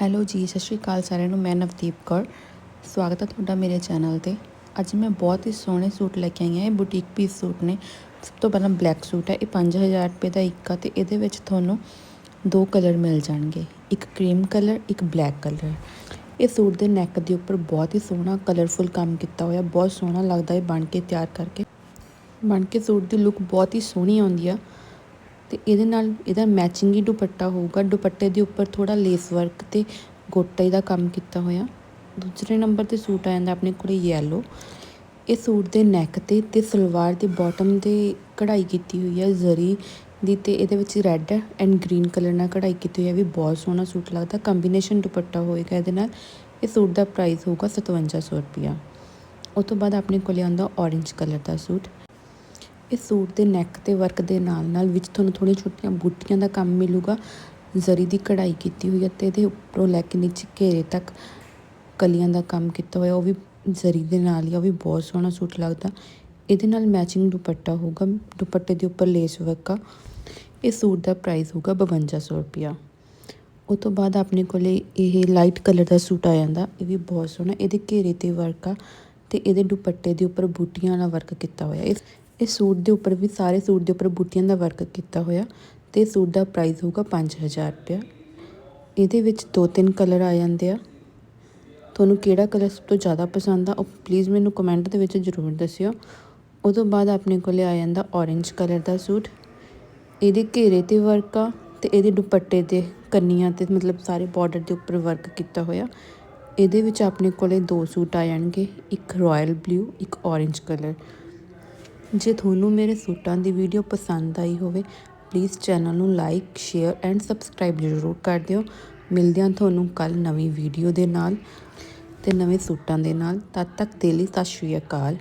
Hello ਜੀ, ਸਤਿ ਸ਼੍ਰੀ ਅਕਾਲ ਸਾਰਿਆਂ ਨੂੰ, ਮੈਂ ਨਵਦੀਪ ਕੌਰ। ਸਵਾਗਤ ਹੈ ਤੁਹਾਡਾ ਮੇਰੇ ਚੈਨਲ ਤੇ। ਅੱਜ ਮੈਂ ਬਹੁਤ ਹੀ ਸੋਹਣੇ ਸੂਟ ਲੈ ਕੇ ਆਈ ਹਾਂ, ਇਹ ਬੁਟੀਕ ਪੀਸ ਸੂਟ ਨੇ। ਸਭ ਤੋਂ ਪਹਿਲਾਂ ਬਲੈਕ ਸੂਟ ਹੈ, ਇਹ 5000 ਰੁਪਏ ਦਾ ਇੱਕ ਆ ਤੇ ਇਹਦੇ ਵਿੱਚ ਤੁਹਾਨੂੰ ਦੋ ਕਲਰ ਮਿਲ ਜਾਣਗੇ। ਇੱਕ ਕਰੀਮ ਕਲਰ ਇੱਕ ਬਲੈਕ ਕਲਰ ਇਹ ਸੂਟ ਦੇ ਨੈਕ ਦੇ ਉੱਪਰ ਬਹੁਤ ਹੀ ਸੋਹਣਾ ਕਲਰਫੁਲ ਕੰਮ ਕੀਤਾ ਹੋਇਆ, ਬਹੁਤ ਸੋਹਣਾ ਲੱਗਦਾ ਹੈ ਬਣ ਕੇ ਤਿਆਰ ਕਰਕੇ। ਬਣ ਕੇ ਸੂਟ ਦੀ ਲੁੱਕ ਬਹੁਤ ਹੀ ਸੋਹਣੀ ਆਉਂਦੀ ਆ। ਤੇ ਇਹਦੇ ਨਾਲ ਇਹਦਾ ਮੈਚਿੰਗ ਹੀ ਦੁਪੱਟਾ ਹੋਊਗਾ। ਦੁਪੱਟੇ ਦੇ ਉੱਪਰ ਥੋੜਾ ਲੇਸ ਵਰਕ ਤੇ ਗੋਟੇ ਦਾ ਕੰਮ ਕੀਤਾ ਹੋਇਆ। ਦੂਸਰੇ ਨੰਬਰ ਤੇ ਸੂਟ ਆ ਜਾਂਦਾ ਆਪਣੇ ਕੋਲੇ ਯੈਲੋ ਇਹ ਸੂਟ ਦੇ ਨੈਕ ਤੇ ਤੇ ਸਲਵਾਰ ਦੀ ਬਾਟਮ ਤੇ ਕਢਾਈ ਕੀਤੀ ਹੋਈ ਹੈ ਜ਼ਰੀ ਦੀ ਤੇ ਇਹਦੇ ਵਿੱਚ ਰੈੱਡ ਐਂਡ ਗ੍ਰੀਨ ਕਲਰ ਨਾਲ ਕਢਾਈ ਕੀਤੀ ਹੋਈ ਹੈ ਵੀ ਬਹੁਤ ਸੋਹਣਾ ਸੂਟ ਲੱਗਦਾ। ਕੰਬੀਨੇਸ਼ਨ ਦੁਪੱਟਾ ਹੋਏਗਾ ਇਹਦੇ ਨਾਲ। ਇਹ ਸੂਟ ਦਾ ਪ੍ਰਾਈਸ ਹੋਊਗਾ 5700 ਰੁਪਿਆ ਉਸ ਤੋਂ ਬਾਅਦ ਆਪਣੇ ਕੋਲੇ ਆਉਂਦਾ orange ਕਲਰ ਦਾ ਸੂਟ। ਇਸ ਸੂਟ ਦੇ ਨੈਕ ਤੇ ਵਰਕ ਦੇ ਨਾਲ ਨਾਲ ਵਿੱਚ ਤੁਹਾਨੂੰ ਥੋੜ੍ਹੀਆਂ ਛੋਟੀਆਂ ਬੂਟੀਆਂ ਦਾ ਕੰਮ ਮਿਲੂਗਾ ਜ਼ਰੀ ਦੀ ਕਢਾਈ ਕੀਤੀ ਹੋਈ ਹੈ ਤੇ ਇਹਦੇ ਉੱਪਰੋਂ ਲੈ ਕੇ ਨੀਚੇ ਘੇਰੇ ਤੱਕ ਕਲੀਆਂ ਦਾ ਕੰਮ ਕੀਤਾ ਹੋਇਆ ਉਹ ਵੀ ਜ਼ਰੀ ਦੇ ਨਾਲ ਹੀ ਆ, ਉਹ ਵੀ ਬਹੁਤ ਸੋਹਣਾ ਸੂਟ ਲੱਗਦਾ। ਇਹਦੇ ਨਾਲ ਮੈਚਿੰਗ ਦੁਪੱਟਾ ਹੋਊਗਾ ਦੁਪੱਟੇ ਦੇ ਉੱਪਰ ਲੇਸ ਵਰਕ ਆ। ਇਹ ਸੂਟ ਦਾ ਪ੍ਰਾਈਸ ਹੋਊਗਾ 5200 ਰੁਪਿਆ ਉਹ ਤੋਂ ਬਾਅਦ ਆਪਣੇ ਕੋਲੇ ਇਹ ਲਾਈਟ ਕਲਰ ਦਾ ਸੂਟ ਆ ਜਾਂਦਾ ਇਹ ਵੀ ਬਹੁਤ ਸੋਹਣਾ ਇਹਦੇ ਘੇਰੇ ਤੇ ਵਰਕ ਆ ਤੇ ਇਹਦੇ ਦੁਪੱਟੇ ਦੇ ਉੱਪਰ ਬੂਟੀਆਂ ਵਾਲਾ ਵਰਕ ਕੀਤਾ ਹੋਇਆ। ਇਸ ਇਹ ਸੂਟ ਦੇ ਉੱਪਰ ਵੀ ਸਾਰੇ ਸੂਟ ਦੇ ਉੱਪਰ ਬੂਟੀਆਂ ਦਾ ਵਰਕ ਕੀਤਾ ਹੋਇਆ ਤੇ ਸੂਟ ਦਾ ਪ੍ਰਾਈਸ ਹੋਊਗਾ 5000 ਰੁਪਇਆ। ਇਹਦੇ ਵਿੱਚ ਦੋ ਤਿੰਨ ਕਲਰ ਆ ਜਾਂਦੇ ਆ। ਤੁਹਾਨੂੰ ਕਿਹੜਾ ਕਲਰ ਸਭ ਤੋਂ ਜ਼ਿਆਦਾ ਪਸੰਦ ਆ ਉਹ ਪਲੀਜ਼ ਮੈਨੂੰ ਕਮੈਂਟ ਦੇ ਵਿੱਚ ਜ਼ਰੂਰ ਦੱਸਿਓ। ਉਹ ਤੋਂ ਬਾਅਦ ਆਪਣੇ ਕੋਲੇ ਆ ਜਾਂਦਾ orange ਕਲਰ ਦਾ ਸੂਟ। ਇਹਦੇ ਘੇਰੇ ਤੇ ਵਰਕ ਆ ਤੇ ਇਹਦੇ ਦੁਪੱਟੇ ਤੇ ਕੰਨੀਆਂ ਤੇ ਮਤਲਬ ਸਾਰੇ ਬਾਰਡਰ ਦੇ ਉੱਪਰ ਵਰਕ ਕੀਤਾ ਹੋਇਆ। ਇਹਦੇ ਵਿੱਚ ਆਪਣੇ ਕੋਲੇ ਦੋ ਸੂਟ ਆ ਜਾਣਗੇ, ਇੱਕ ਰਾਇਲ ਬਲੂ ਇੱਕ orange ਕਲਰ ਜੇ ਤੁਹਾਨੂੰ ਮੇਰੇ ਸੂਟਾਂ ਦੀ ਵੀਡੀਓ ਪਸੰਦ ਆਈ ਹੋਵੇ ਪਲੀਜ਼ ਚੈਨਲ ਨੂੰ ਲਾਈਕ ਸ਼ੇਅਰ ਐਂਡ ਸਬਸਕ੍ਰਾਈਬ ਜ਼ਰੂਰ ਕਰ ਦਿਓ। ਮਿਲਦੇ ਹਾਂ ਤੁਹਾਨੂੰ ਕੱਲ ਨਵੀਂ ਵੀਡੀਓ ਦੇ ਨਾਲ ਤੇ ਨਵੇਂ ਸੂਟਾਂ ਦੇ ਨਾਲ। ਤਦ ਤੱਕ ਦੇ ਲਈ ਸਤਿ ਸ਼੍ਰੀ ਅਕਾਲ।